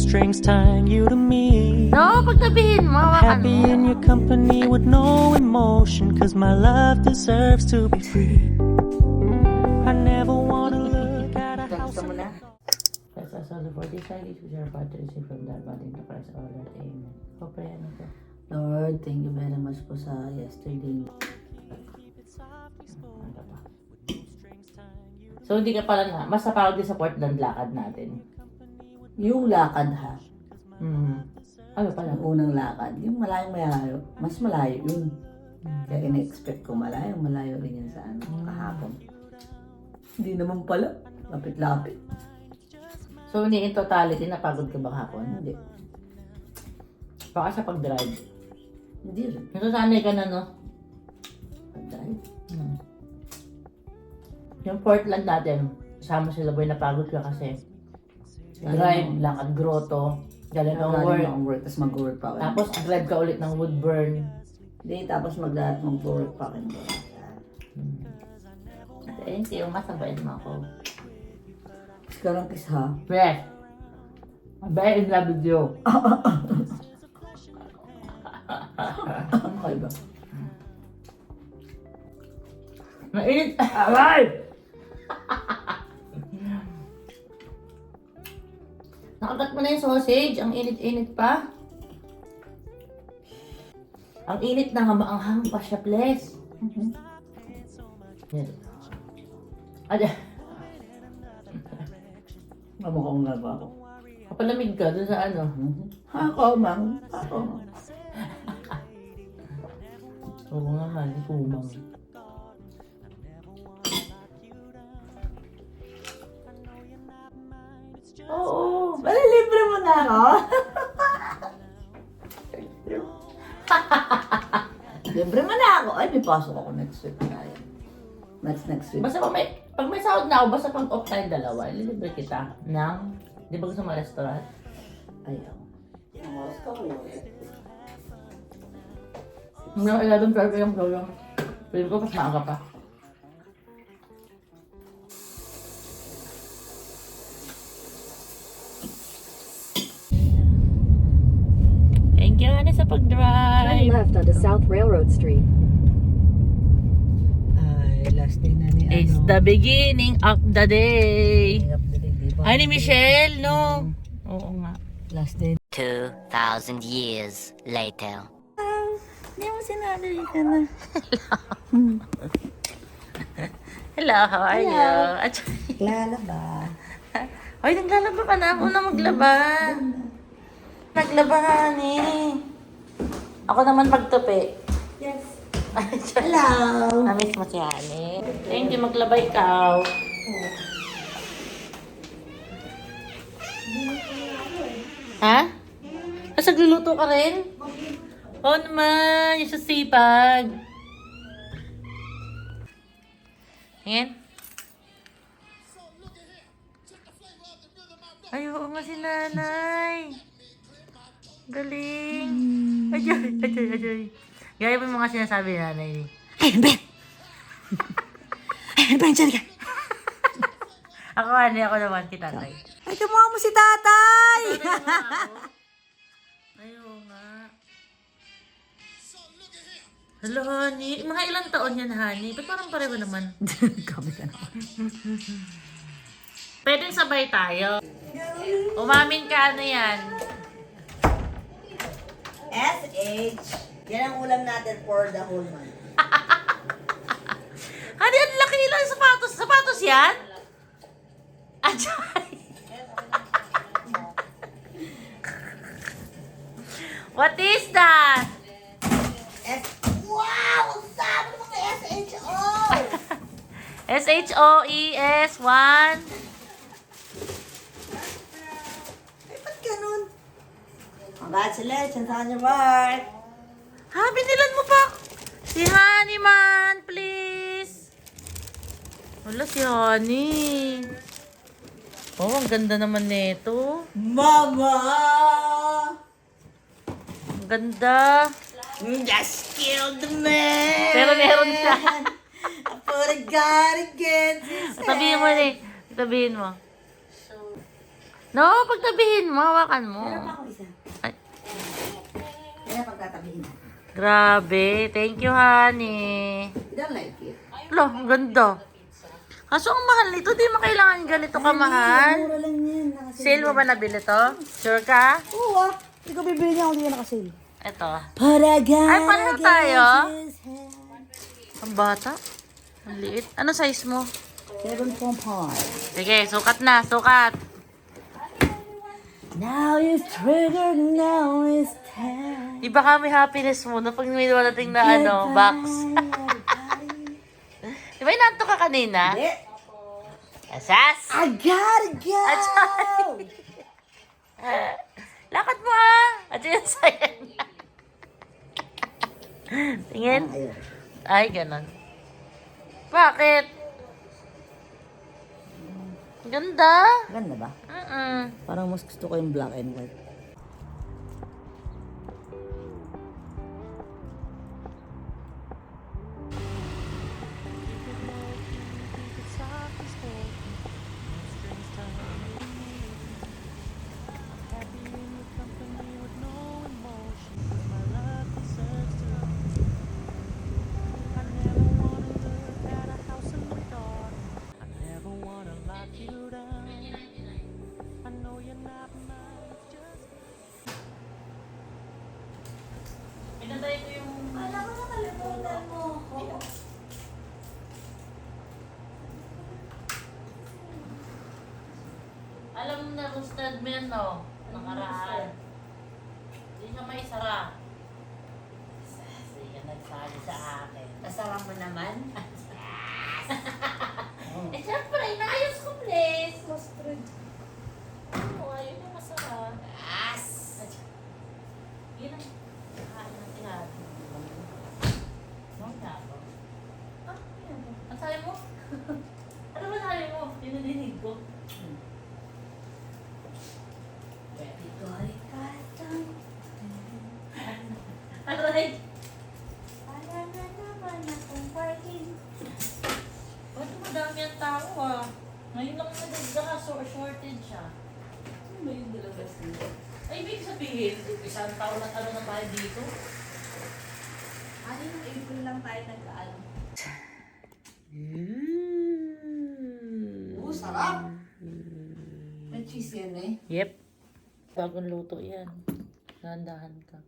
strings tying you to me. No, pagtabihin mo, hawakan Happy in your company with no emotion, cause my love deserves to be free. I never wanna look at a house. Let's ask all the for this I which are about to receive from that body to Christ our Lord. Amen. O, pray na po. Lord, thank you very much po sa yesterday. So, hindi ka pala na, mas napawag din sa Portland lakad natin. Yung lakad ha, Hmm. Ano pala? ang unang lakad, yung malayong malayo, mas malayo yun. Kaya in-expect ko malayo, malayo rin yan sa ano, kahapon. Hindi naman pala, lapit-lapit. So, hindi in totality, napagod ka ba hapon? Hindi, Baka sa pag-drive. hindi rin. Nasasanay ka na, no? Dahil, Hmm. Yung Portland natin, kasama sila boy, napagod ka kasi. Drive, lakad grotto, galing ng Galing work. ng work, tapos mag-work pa ako. Tapos, drive ka ulit ng Woodburn. Hindi, tapos mag mag-work pa rin doon. Thank you, masabay mo ako. Karang kiss ha. Pre, mabay in love with you. Ano kayo ba? Mainit. Aray! Nakagat mo na yung sausage. Ang init-init pa. Ang init na hamaanghang pa siya, please. Yan. Ada, Mamukhang nga ba ako? kapalamig ka dun sa ano. Ako, ma'am. Ako. Oo nga, hali, kumang. Oo, malilibre mo na ako. Libre mo na ako. Ay, may pasok ako next week na yan. Next, next week. Basta pag may, pag may sahod na ako, basta pag off tayo dalawa, ililibre kita ng, di ba gusto mo restaurant? Ayaw. Hindi ako iladong drive yung gawin. Pwede ko, mas maaga pa. You, Annie, sa Turn pag-drive. left onto South Railroad Street. Ay, last day na ni It's ano. the beginning of the day. Ba? Ay, ni Michelle, no? Oo nga. Last day. 2,000 years later. Hindi mo sinali ka na. Hello, how are you? At Lalaba. Ay, naglalaba ka na. Ako na maglaba. Naglaba, honey. Ako naman magtupi. Yes. Hello. Namiss mo si honey. Thank you, maglaba ikaw. Ha? Tapos nagluluto ka rin? Oo naman, yung sa sipag. Ayan. Ay, oo nga si nanay. Galing. Ajay, ajay, ajay. Gaya mo yung mga sinasabi ni nanay. Ay, Ben! Ay, Ben, dyan ka. Ako, honey, ako naman, kita tatay. Ay, kumuha mo si tatay! Ay, oo nga. Hello, honey. Mga ilang taon yan, honey? Ba't parang pareho naman? Kami ka naman. Pwede sabay tayo. Umamin ka, ano yan? SH. Yan ang ulam natin for the whole month. Honey, ang laki lang sapatos. Sapatos yan? Ajay. What is that? S wow! Ang sabi mo kay SHO! S-H-O-E-S 1. Ay, ba't ganun? Congratulations on your work! Ha, binilan mo pa. Si Honey man, please. Wala si Honey. Oh, ang ganda naman nito. Mama! Ang ganda. Just killed the man! Pero meron siya. I put a God against his Sabihin mo ni. Sabihin mo. No, pagtabihin mo, hawakan mo. Meron pa ako isa. Kaya pagtatabihin natin. Grabe. Thank you, honey. You don't like it? Lo, ang ganda. Kaso ang mahal nito, di mo kailangan ganito kamahal. Mura lang yan. Sale mo ba nabili to? Sure ka? Oo ah. Ikaw bibili niya kung di yan nakasale. Ito. Paraga. Ay, pareho tayo? Ang bata. Ang liit. Ano size mo? 7.5. Sige, sukat na, sukat. Now it's triggered, now it's time. Di ba kami happiness mo na pag may walating na ano, box? Di ba inanto ka kanina? Asas! I gotta go! Lakad mo ah! At yun sa'yo na. Tingin? Ayun. Ay, ganon. Bakit? Ganda. Ganda ba? Mm-mm. Parang mas gusto ko yung black and white. Alam na roasted mo yan, no? Nakaraan. Hindi siya may sara. Kasi ka nagsabi sa akin. Kasama mo naman? Eh, syempre, inaayos ko, please. Oo, ayun yung masarap. Yes! Yun ang Ano ba yung dalabas niya? Ay, ibig sabihin, isang taon na ano na tayo dito. Ano yung April lang tayo nagkaalam? Oo, sarap! May cheese yan eh. Yep. Bagong luto yan. Nandahan ka.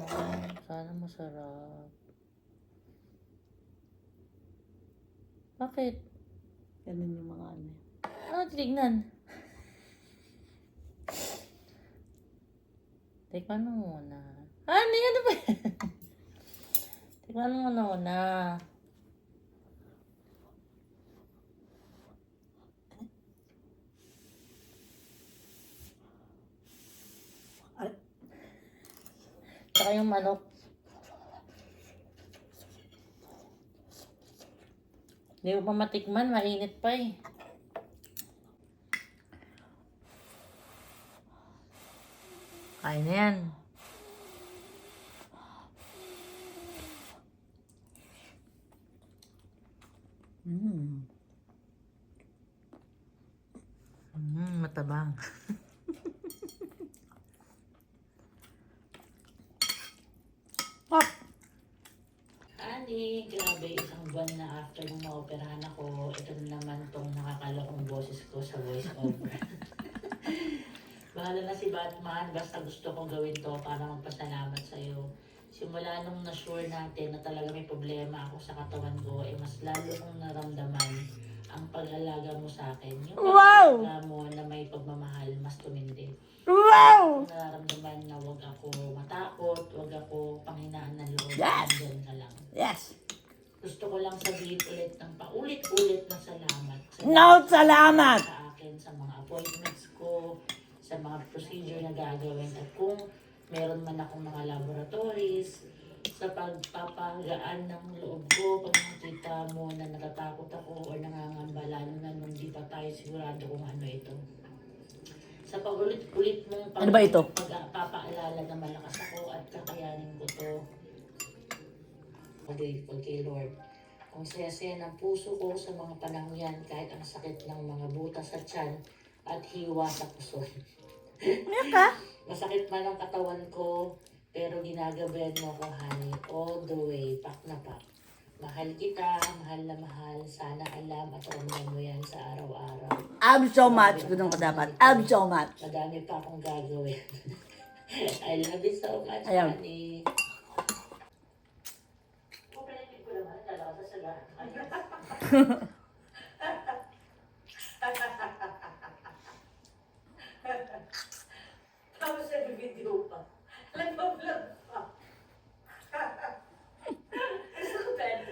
Okay, sana masarap. Bakit? Ganun yung mga ano. Ano titignan? Tikman mo muna. Ano yan ba yan? Tikman mo muna muna. Tsaka yung manok. Hindi ko pa matikman, mainit pa eh. Kain na yan. Mm. Mm, matabang. Pop! Ani, grabe, isang buwan na after nung maoperahan ako, ito na naman tong nakakalokong boses ko sa voice over. Bahala na si Batman, basta gusto kong gawin to para magpasalamat sa'yo. Simula nung na-sure natin na talaga may problema ako sa katawan ko, eh mas lalo kong naramdaman ang pag-alaga mo sa akin. Yung Wow! mo na may pagmamahal, mas tumindi. Wow! Nararamdaman na wag ako matakot, wag ako panghinaan ng loob. Yes! Andyan ka lang. Yes! Gusto ko lang sabihin ulit ng paulit-ulit na salamat. No, salamat! Sa akin, sa mga appointments ko, sa mga procedure na gagawin. At kung meron man akong mga laboratories, sa pagpapagaan ng loob ko, pag nakita mo na natatakot ako o nangangamba, lalo na nung di pa tayo sigurado kung ano ito. Sa paulit-ulit mong pag- Ano ba ito? pagpapaalala na malakas ako at kakayanin ko to. Pag-grateful kay Lord. Ang saya-saya ng puso ko sa mga panahon yan kahit ang sakit ng mga butas sa tiyan at hiwa sa puso. Masakit man ang katawan ko, pero ginagabayan mo ko, honey, all the way, pak na pak. Mahal kita, mahal na mahal. Sana alam at ramdam mo yan sa araw-araw. Ab so much. Ganun ka dapat. Ab so much. Madami pa akong gagawin. I love you so much, Ayan. honey. Pupilit ko naman, dalawa sa sila. Tapos sa video pa. Nag-vlog pa.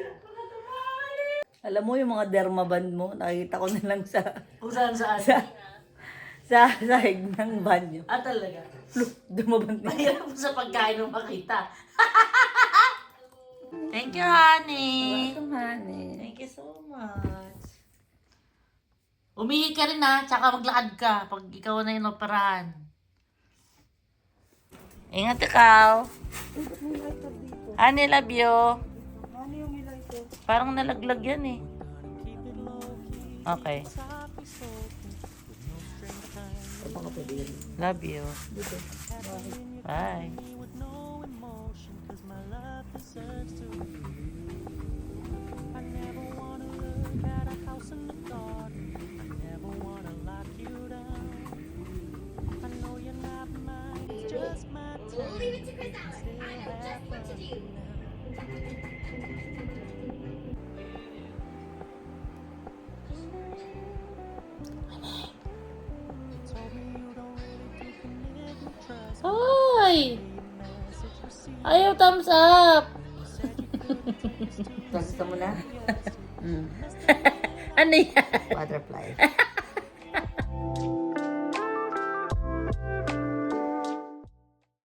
Mga tumali. Alam mo yung mga dermaban mo, nakikita ko na lang sa Kung saan saan. sa sahig ng banyo. Ah, talaga. Look, dumaban na. Mahirap sa pagkain ng makita. Thank you, honey. Welcome, honey. Thank you so much. Umihi ka rin ha, tsaka maglakad ka pag ikaw na yung operahan. Ingat ikaw. Honey, love you. Parang nalaglag yan eh. Okay. Love you. Bye. I never wanna look at a house in the garden. Time. Leave it to Chris Allen. I know just what to do. Hoy! Ayaw thumbs up! Gusto mo na? Ano yan? Butterfly.